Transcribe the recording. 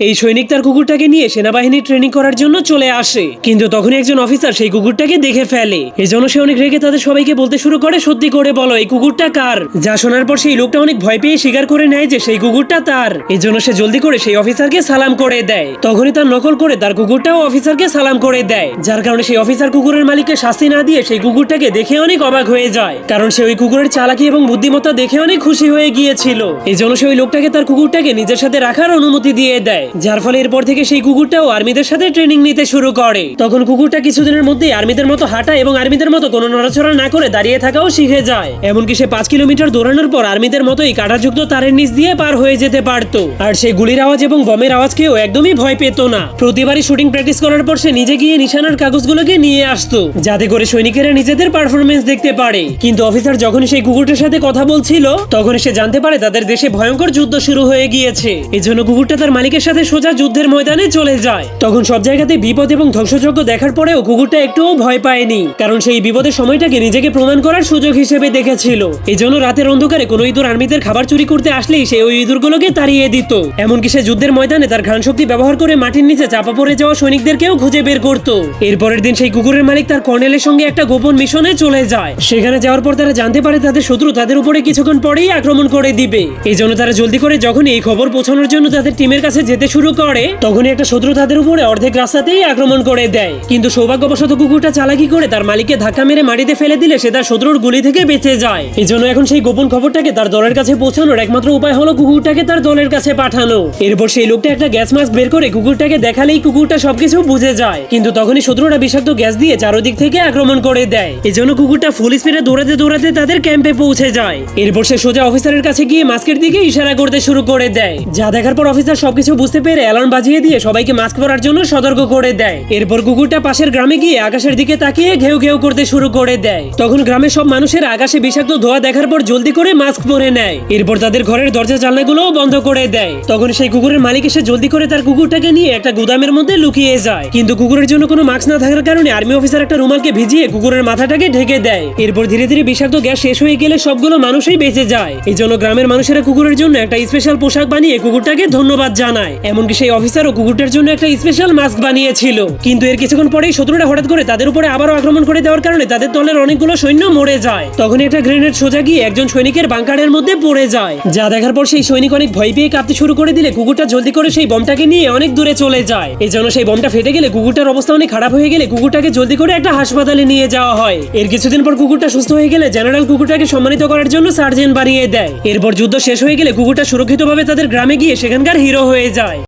এই সৈনিক তার কুকুরটাকে নিয়ে সেনাবাহিনী ট্রেনিং করার জন্য চলে আসে। কিন্তু তখনই একজন অফিসার সেই কুকুরটাকে দেখে ফেলে। এজন্য সে অনেক রেগে তাদের সবাইকে বলতে শুরু করে, সত্যি করে বলো, এই কুকুরটা কার? যা শোনার পর সেই লোকটা অনেক ভয় পেয়ে স্বীকার করে নেয় যে সেই কুকুরটা তার। এজন্য সে জলদি করে সেই অফিসারকে সালাম করে দেয়। তখনই তার নকল করে তার কুকুরটাও অফিসারকে সালাম করে দেয়। যার কারণে সেই অফিসার কুকুরের মালিককে শাস্তি না দিয়ে সেই কুকুরটাকে দেখে অনেক অবাক হয়ে যায়। কারণ সে ওই কুকুরের চালাকি এবং বুদ্ধিমত্তা দেখে অনেক খুশি হয়ে গিয়েছিল। এই জন্য সে ওই লোকটাকে তার কুকুরটাকে নিজের সাথে রাখার অনুমতি দিয়ে দেয়। যার ফলে এরপর থেকে সেই কুকুরটাও আর্মিদের সাথে ট্রেনিং নিতে শুরু করে। তখন কুকুরটা কিছুদিনের মধ্যেই আর্মিদের মতো হাঁটা এবং আর্মিদের মতো কোনো নড়াচড়া না করে দাঁড়িয়ে থাকাও শিখে যায়। এমনকি সে পাঁচ কিলোমিটার দৌড়ানোর পর আর্মিদের মতোই কাঁটাযুক্ত তারের নিচ দিয়ে পার হয়ে যেতে পারতো। আর সে গুলির আওয়াজ এবং বমের আওয়াজকেও একদমই ভয় পেত না। প্রতিবারই শুটিং প্র্যাকটিস করার পর সে নিজে গিয়ে নিশানার কাগজগুলোকে নিয়ে আসতো, যাতে করে সৈনিকেরা নিজেদের পারফরমেন্স দেখতে পারে। কিন্তু অফিসার যখনই সেই কুকুরটার সাথে কথা বলছিল, তখন সে জানতে পারে তাদের দেশে ভয়ঙ্কর যুদ্ধ শুরু হয়ে গিয়েছে। এজন্য কুকুরটা তার মালিকের সাথে সোজা যুদ্ধের ময়দানে চলে যায়। তখন সব জায়গাতে বিপদ এবং ধ্বংসযজ্ঞ দেখার পরেও কুকুরটা একটুও ভয় পায়নি, কারণ সেই বিপদের সময়টাকে নিজেকে প্রমাণ করার সুযোগ হিসেবে দেখেছিল। এই জন্য রাতের অন্ধকারে কোনো ইঁদুর আর্মিদের খাবার চুরি করতে আসলেই সে ওই ইঁদুরগুলোকে তাড়িয়ে দিত। এমনকি সে যুদ্ধের ময়দানে তার ঘ্রাণ শক্তি ব্যবহার করে মাটির নিচে চাপা পড়ে যাওয়া সৈনিকদেরকেও খুঁজে বের করত। এরপরের দিন সেই কুকুরের মালিক তার কর্নেলের সঙ্গে একটা গোপন মিশনে চলে যায়। সেখানে যাওয়ার পর তারা জানতে পারে তাদের শত্রু তাদের উপরে কিছুক্ষণ পরেই আক্রমণ করে দিবে। এই জন্য তারা জলদি করে যখনই এই খবর পৌঁছানোর জন্য তাদের টিমের কাছে যেতে শুরু করে। তখনই একটা শত্রু তাদের উপরে অর্ধেক রাস্তাতেই আক্রমণ করে দেয়। কিন্তু সৌভাগ্যবশত কুকুরটা চালাকি করে তার মালিককে ধাক্কা মেরে মাটিতে ফেলে দিলে সে তার শত্রুর গুলি থেকে বেঁচে যায়। এই জন্য এখন সেই গোপন খবরটাকে তার দলের কাছে পৌঁছানোর একমাত্র উপায় হলো কুকুরটাকে তার দলের কাছে পাঠানো। এরপর সেই লোকটা একটা গ্যাস মাস্ক বের করে কুকুরটাকে দেখালেই কুকুরটা সবকিছু বুঝে যায়। কিন্তু তখনই শত্রুরা বিষাক্ত গ্যাস দিয়ে চারদিক থেকে আক্রমণ করে দেয়। এজন্য কুকুরটা ফুল স্পিডে দৌড়াতে দৌড়াতে তাদের ক্যাম্পে পৌঁছে যায়। এরপর সে সোজা অফিসারের কাছে গিয়ে মাস্কের দিকে ইশারা করতে শুরু করে দেয়। যা দেখার পর অফিসার সবকিছু বুঝতে পেরে অ্যালার্ম বাজিয়ে দিয়ে সবাইকে মাস্ক পরার জন্য সতর্ক করে দেয়। এরপর কুকুরটা পাশের গ্রামে গিয়ে আকাশের দিকে তাকিয়ে ঘেউ ঘেউ করতে শুরু করে দেয়। তখন গ্রামের সব মানুষের আকাশে বিষাক্ত ধোয়া দেখার পর জলদি করে মাস্ক পরে নেয়। এরপর তাদের ঘরের দরজা জানলাগুলোও বন্ধ করে দেয়। তখন সেই কুকুরের মালিক এসে জলদি করে তার কুকুরটাকে নিয়ে একটা গুদামের মধ্যে লুকিয়ে যায়। কিন্তু কুকুরের জন্য কোনো মাস্ক না থাকার কারণে আর্মি অফিসার একটা রুমালকে ভিজিয়ে কুকুরের মাথাটাকে ঢেকে দেয়। এরপর ধীরে ধীরে বিষাক্ত গ্যাস শেষ হয়ে গেলে সবগুলো মানুষই বেঁচে যায়। এই জন্য গ্রামের মানুষেরা কুকুরের জন্য একটা স্পেশাল পোশাক বানিয়ে কুকুরটাকে ধন্যবাদ জানায়। এমনকি সেই অফিসারও কুকুরটার জন্য একটা স্পেশাল মাস্ক বানিয়েছিল। কিন্তু এর কিছুক্ষণ পরেই শত্রুরা হঠাৎ করে তাদের উপরে আবারও আক্রমণ করে দেওয়ার কারণে তাদের দলের অনেকগুলো সৈন্য মরে যায়। তখন একটা গ্রেনেড সোজা গিয়ে একজন সৈনিকের বাংকারের মধ্যে পড়ে যায়। যা দেখার পর সেই সৈনিক অনেক ভয় পেয়ে কাঁপতে শুরু করে দিলে কুকুরটা জলদি করে সেই বমটাকে নিয়ে অনেক দূরে চলে যায়। এই জন্য সেই বমটা ফেটে গেলে কুকুরটার অবস্থা অনেক খারাপ হয়ে গেলে কুকুরটাকে জলদি করে একটা হাসপাতালে নিয়ে যাওয়া হয়। এর কিছুদিন পর কুকুরটা সুস্থ হয়ে গেলে জেনারেল কুকুরটাকে সম্মানিত করার জন্য সার্জেন বানিয়ে দেয়। এরপর যুদ্ধ শেষ হয়ে গেলে কুকুরটা সুরক্ষিতভাবে তাদের গ্রামে গিয়ে সেখানকার হিরো হয়ে যায়।